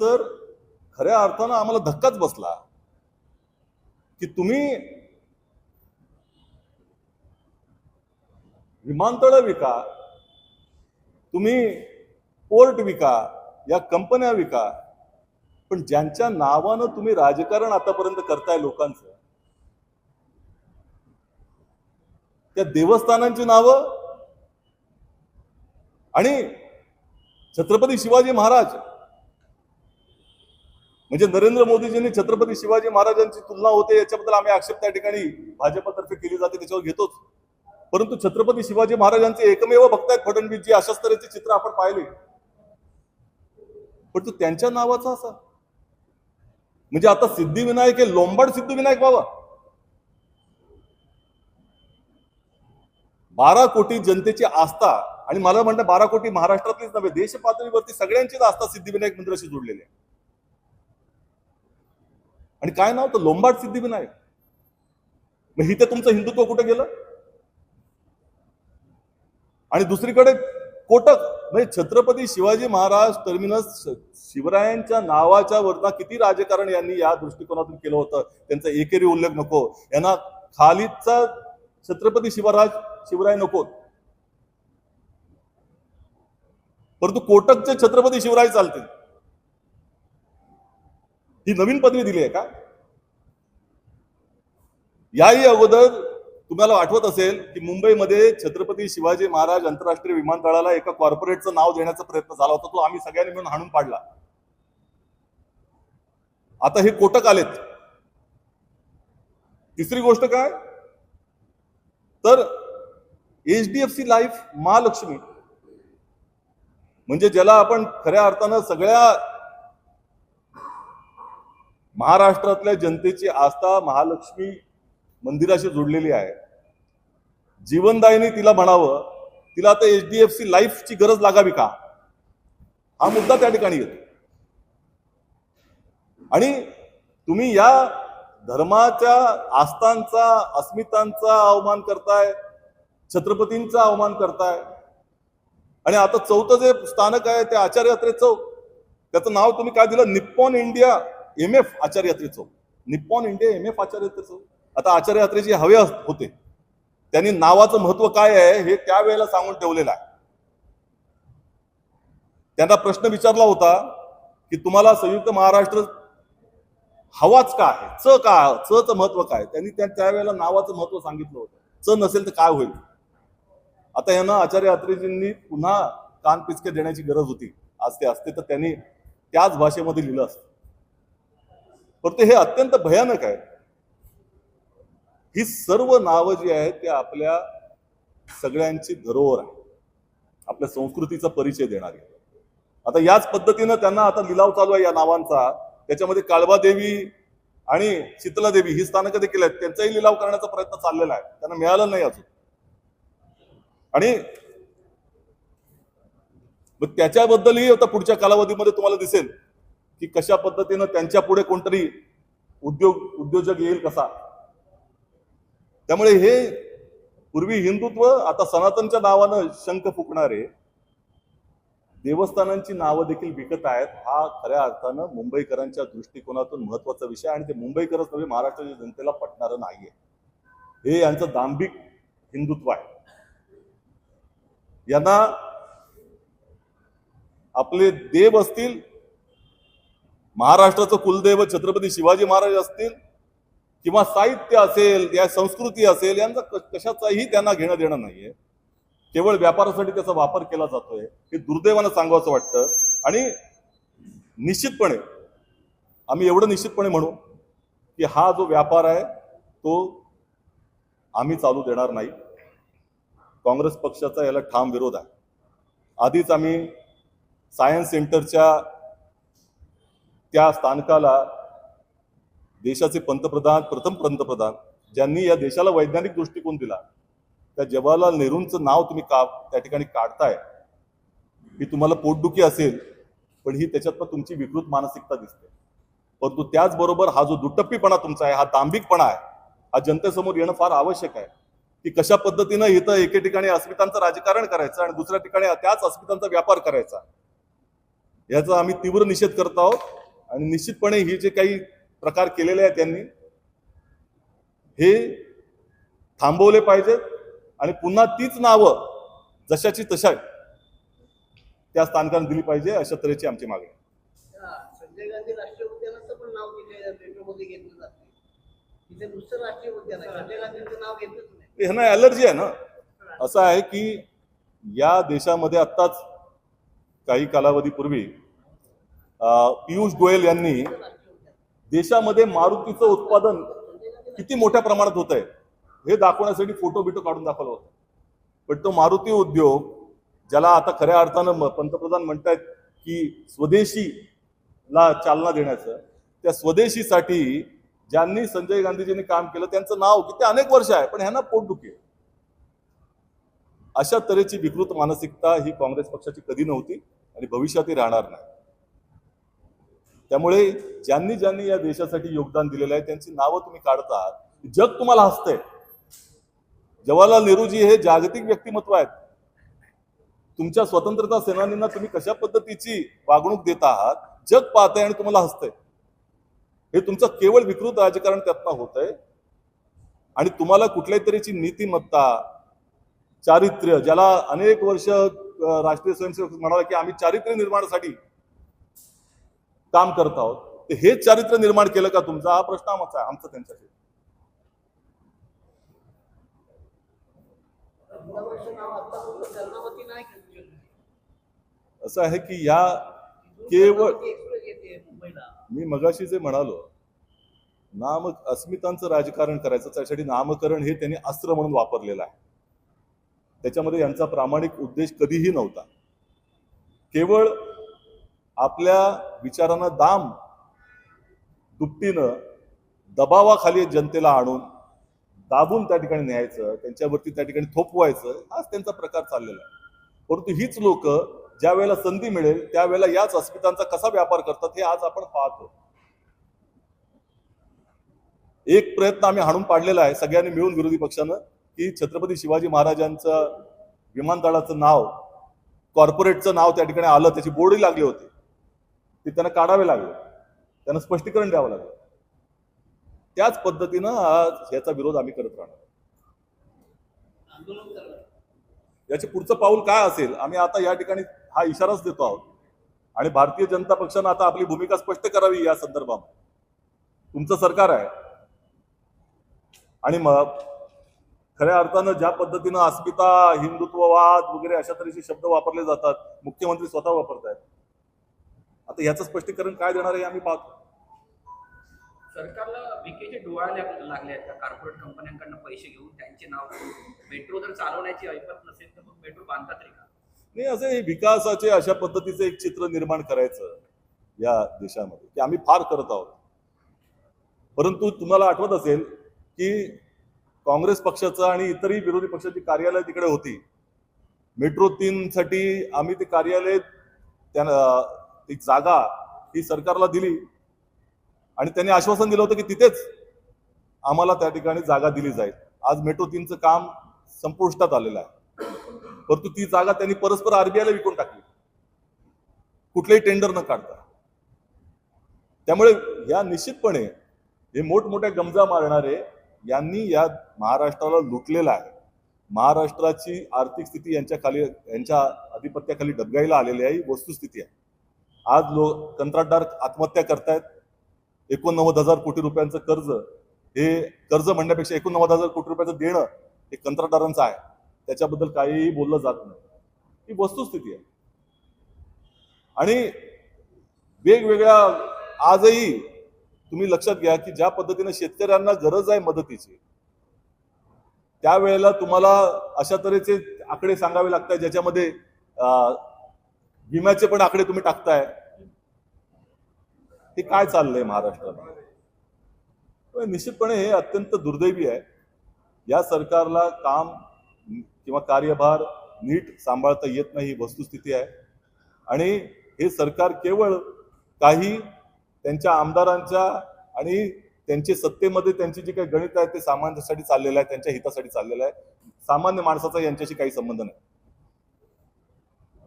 तर खऱ्या अर्थानं आम्हाला धक्काच बसला की तुम्ही विमानतळ विका तुम्ही पोर्ट विका या कंपन्या विका पण ज्यांच्या नावानं तुम्ही राजकारण आतापर्यंत करताय लोकांचं त्या देवस्थानांची नावं आणि छत्रपती शिवाजी महाराज म्हणजे नरेंद्र मोदीजींनी छत्रपती शिवाजी महाराजांची तुलना होते याच्याबद्दल आम्ही आक्षेप त्या ठिकाणी भाजपतर्फे केली जाते त्याच्यावर घेतोच. परंतु छत्रपती शिवाजी महाराजांचे एकमेव भक्त आहेत फडणवीसजी अशाच तऱ्हेचे चित्र आपण पाहिले. पण तो त्यांच्या नावाचा असा. म्हणजे आता सिद्धिविनायक हे लोंबाड सिद्धिविनायक बाबा. बारा कोटी जनतेची आस्था आणि मला म्हणतं बारा कोटी महाराष्ट्रातलीच नव्हे देश पातळीवरती सगळ्यांचीच आस्था सिद्धिविनायक मंदिराशी जोडलेली आहे. आणि काय नाव तर लोंबाड सिद्धिविनायक मग इथे तुमचं हिंदुत्व कुठे गेलं? आणि दुसरीकडे कोटक. म्हणजे छत्रपती शिवाजी महाराज टर्मिनस शिवरायांच्या नावाच्या वरना किती राजकारण यांनी या दृष्टिकोनातून केलं होतं? त्यांचा एकेरी उल्लेख नको. यांना खालीदचा छत्रपती शिवराज शिवराय नको. परंतु कोटकचे छत्रपती शिवराय चालतील. ही नवीन पदवी दिली आहे का? याही अगोदर तुम्हाला आठवत असेल की मुंबईमध्ये छत्रपती शिवाजी महाराज आंतरराष्ट्रीय विमानतळाला एका कॉर्पोरेटचं नाव देण्याचा प्रयत्न झाला होता तो आम्ही सगळ्यांनी मिळून हाणून पाडला. आता हे कोटक आलेत. तिसरी गोष्ट काय? तर एचडीएफसी लाईफ महालक्ष्मी. म्हणजे ज्याला आपण खऱ्या अर्थानं सगळ्या महाराष्ट्रातल्या जनतेची आस्था महालक्ष्मी मंदिराशी जोडलेली आहे. जीवनदायिनी तिला म्हणावं तिला आता एच डी एफ सी लाईफची गरज लागावी का? हा मुद्दा त्या ठिकाणी येतो. आणि तुम्ही या धर्माच्या आस्थांचा अस्मितांचा अवमान करताय छत्रपतींचा अवमान करताय आणि आता चौथं जे स्थानक आहे ते आचार्य अत्रे चौक त्याचं नाव तुम्ही काय दिलं? Nippon India. एम एफ आचार्य यात्रे निप्पॉन इंडिया एम एफ आचार्य यात्रेचं आता आचार्य यात्रेचे हवे होते. त्यांनी नावाचं महत्त्व काय आहे हे त्यावेळेला सांगून ठेवलेलं आहे. त्यांना प्रश्न विचारला होता की तुम्हाला संयुक्त महाराष्ट्र हवाच का आहे? च का च महत्त्व काय? त्यांनी त्या त्यावेळेला नावाचं महत्त्व सांगितलं होतं. च नसेल तर काय होईल? आता यांना आचार्य यात्रेजींनी पुन्हा कान पिचके देण्याची गरज होती. आज ते असते तर त्यांनी त्याच भाषेमध्ये लिहिलं असतं. परंतु हे अत्यंत भयानक आहे. ही सर्व नावं जी आहेत ते आपल्या सगळ्यांची धरोहर आहे. आपल्या संस्कृतीचा परिचय देणारी. आता याच पद्धतीनं त्यांना आता लिलाव चालू आहे या नावांचा. त्याच्यामध्ये काळबा देवी आणि शीतला देवी ही स्थानकं देखील आहेत. त्यांचाही लिलाव करण्याचा प्रयत्न चाललेला आहे. त्यांना मिळालं नाही अजून. आणि मग त्याच्याबद्दलही आता पुढच्या कालावधीमध्ये तुम्हाला दिसेल. की कशा पद्धतीनं त्यांच्या पुढे कोणतरी उद्योग उद्योजक येईल कसा? त्यामुळे हे पूर्वी हिंदुत्व आता सनातनच्या नावानं शंख फुकणारे देवस्थानांची नावं देखील विकत आहेत हा खऱ्या अर्थानं मुंबईकरांच्या दृष्टिकोनातून महत्त्वाचा विषय आणि ते मुंबईकरच नव्हे महाराष्ट्राच्या जनतेला पटणारं नाहीये. हे यांचं दांभिक हिंदुत्व आहे. यांना आपले देव असतील महाराष्ट्राचं कुलदेव छत्रपती शिवाजी महाराज असतील किंवा साहित्य असेल या संस्कृती असेल यांचा क- कशाचाही त्यांना घेणं देणं नाहीये. केवळ व्यापारासाठी त्याचा वापर केला जातोय हे दुर्दैवानं सांगावं वाटतं. आणि निश्चितपणे आम्ही एवढं निश्चितपणे म्हणू की हा जो व्यापार आहे तो आम्ही चालू देणार नाही. काँग्रेस पक्षाचा याला ठाम विरोध आहे. आधीच आम्ही सायन्स सेंटरच्या त्या स्थानकाला देशाचे पंतप्रधान प्रथम पंतप्रधान ज्यांनी या देशाला वैज्ञानिक दृष्टिकोन दिला त्या जवाहरलाल नेहरूंचं नाव तुम्ही का त्या ठिकाणी काढताय ही तुम्हाला पोटदुखी असेल पण ही त्याच्यात तुमची विकृत मानसिकता दिसते. परंतु त्याचबरोबर हा जो दुटप्पीपणा तुमचा आहे हा दांभिकपणा आहे हा जनतेसमोर येणं फार आवश्यक आहे की कशा पद्धतीनं इथं एके ठिकाणी अस्मितांचं राजकारण करायचं आणि दुसऱ्या ठिकाणी त्याच अस्मितांचा व्यापार करायचा याचा आम्ही तीव्र निषेध करत आहोत. आणि निश्चितपणे हे जे काही प्रकार केलेले आहेत त्यांनी हे थांबवले पाहिजेत आणि पुन्हा तीच नावं जशाची तशा त्या स्थानकांना दिली पाहिजे अशा तऱ्हेची आमची मागणी संजय गांधी राष्ट्रीय उद्यानाचं पण नाव ह्यांना अलर्जी आहे ना. असं आहे की या देशामध्ये आत्ताच काही कालावधीपूर्वी पियुष गोयल यांनी देशामध्ये मारुतीचं उत्पादन किती मोठ्या प्रमाणात होत आहे हे दाखवण्यासाठी फोटो बिटो काढून दाखवलं होतं. पण तो मारुती उद्योग ज्याला आता खऱ्या अर्थानं पंतप्रधान म्हणतायत की स्वदेशीला चालना देण्याचं त्या स्वदेशीसाठी ज्यांनी संजय गांधीजींनी काम केलं त्यांचं नाव किती अनेक वर्ष आहे पण ह्यांना पोटदुखी आहे. अशा तऱ्हेची विकृत मानसिकता ही काँग्रेस पक्षाची कधी नव्हती आणि भविष्यातही राहणार नाही. त्यामुळे ज्यांनी ज्यांनी या देशासाठी योगदान दिलेलं आहे त्यांची नावं तुम्ही काढता जग तुम्हाला हसतंय. जवाहरलाल नेहरूजी हे जागतिक व्यक्तिमत्व आहेत. तुमच्या स्वतंत्रता सेनानींना तुम्ही कशा पद्धतीची वागणूक देत आहात जग पाहतंय आणि तुम्हाला हसतंय. हे तुमचं केवळ विकृत राजकारण त्यातनं होत आहे आणि तुम्हाला कुठल्याही तऱ्हेची नीतिमत्ता चारित्र्य ज्याला अनेक वर्ष राष्ट्रीय स्वयंसेवक म्हणाला की आम्ही चारित्र्य निर्माणासाठी काम करत आहोत हे हेच चारित्र्य निर्माण केलं का तुमचा? हा प्रश्न आमचा आहे आमचा त्यांच्याशी. असं आहे की या केवळ- मी मगाशी जे म्हणालो नाम अस्मितांचं राजकारण करायचं त्यासाठी नामकरण हे त्यांनी अस्त्र म्हणून वापरलेलं आहे. त्याच्यामध्ये यांचा प्रामाणिक उद्देश कधीही नव्हता. केवळ आपल्या विचारांना दाम दुपटीनं दबावाखाली जनतेला आणून दाबून त्या ठिकाणी न्यायचं त्यांच्यावरती त्या ठिकाणी थोपवायचं हाच त्यांचा प्रकार चाललेला आहे. परंतु हीच लोक ज्या वेळेला संधी मिळेल त्यावेळेला याच अस्मितांचा कसा व्यापार करतात हे आज आपण पाहतो. एक प्रयत्न आम्ही हाणून पाडलेला आहे सगळ्यांनी मिळून विरोधी पक्षानं की छत्रपती शिवाजी महाराजांचं विमानतळाचं नाव कॉर्पोरेटचं नाव त्या ठिकाणी आलं त्याची बोर्डही लागली होती. ते त्यांना काढावे लागले. त्यांना स्पष्टीकरण द्यावं लागलं. त्याच पद्धतीनं आज याचा विरोध आम्ही करत राहणार. याचे पुढचं पाऊल काय असेल आम्ही आता या ठिकाणी हा इशाराच देतो आहोत. आणि भारतीय जनता पक्षानं आता आपली भूमिका स्पष्ट करावी या संदर्भात तुमचं सरकार आहे. आणि मग खऱ्या अर्थानं ज्या पद्धतीनं अस्मिता हिंदुत्ववाद वगैरे अशा तऱ्हेचे शब्द वापरले जातात मुख्यमंत्री स्वतः वापरत आहेत आता याचं स्पष्टीकरण काय देणार आहे आम्ही पाहतो. सरकारला विकेचे डोळा लाग- लागले आहेत का? कॉर्पोरेट कंपन्यांकडनं पैसे घेऊन त्यांचे नाव मेट्रो जर चालवण्याची ऐपत नसेल तर मग मेट्रो बांधतात का? नाही असं विकासाचे अशा पद्धतीचं एक चित्र निर्माण करायचं या देशामध्ये की आम्ही फार करत आहोत. परंतु तुम्हाला आठवत असेल की काँग्रेस पक्षाचं आणि इतरही विरोधी पक्षाची कार्यालय तिकडे होती. मेट्रो तीन साठी आम्ही ते कार्यालय त्यांना ती जागा ही सरकारला दिली. आणि त्यांनी आश्वासन दिलं होतं की तिथेच आम्हाला त्या ठिकाणी जागा दिली जाईल. आज मेट्रो तीनचं काम संपुष्टात आलेलं आहे. परंतु ती जागा त्यांनी परस्पर आरबीआयला विकून टाकली. कुठलेही टेंडर न काढता. त्यामुळे या निश्चितपणे हे मोठमोठ्या गमजा मारणारे यांनी या महाराष्ट्राला लुटलेलं आहे. महाराष्ट्राची आर्थिक स्थिती यांच्या खाली यांच्या आधिपत्याखाली डबगाईला आलेली आहे ही वस्तुस्थिती आहे. आज लोक कंत्राटदार आत्महत्या करतायत. एकोणनव्वद हजार कोटी रुपयांचं कर्ज. हे कर्ज म्हणण्यापेक्षा एकोणनव्वद हजार कोटी रुपयाचं देणं हे कंत्राटदारांचं आहे. त्याच्याबद्दल काहीही बोललं जात नाही. ही वस्तुस्थिती आहे. आणि वेगवेगळ्या आजही तुम्ही लक्षात घ्या की ज्या पद्धतीने शेतकऱ्यांना गरज आहे मदतीची त्यावेळेला तुम्हाला अशा तऱ्हेचे आकडे सांगावे लागतात ज्याच्यामध्ये विम्याचे पण आकडे तुम्ही टाकताय. हे काय चाललंय महाराष्ट्रात? निश्चितपणे हे अत्यंत दुर्दैवी आहे. या सरकारला काम किंवा कार्यभार नीट सांभाळता येत नाही ही वस्तुस्थिती आहे. आणि हे सरकार केवळ काही त्यांच्या आमदारांच्या आणि त्यांचे सत्तेमध्ये त्यांची जी काही गणित आहे ते सामान्यासाठी चाललेलं आहे त्यांच्या हितासाठी चाललेलं आहे. सामान्य माणसाचा यांच्याशी काही संबंध नाही.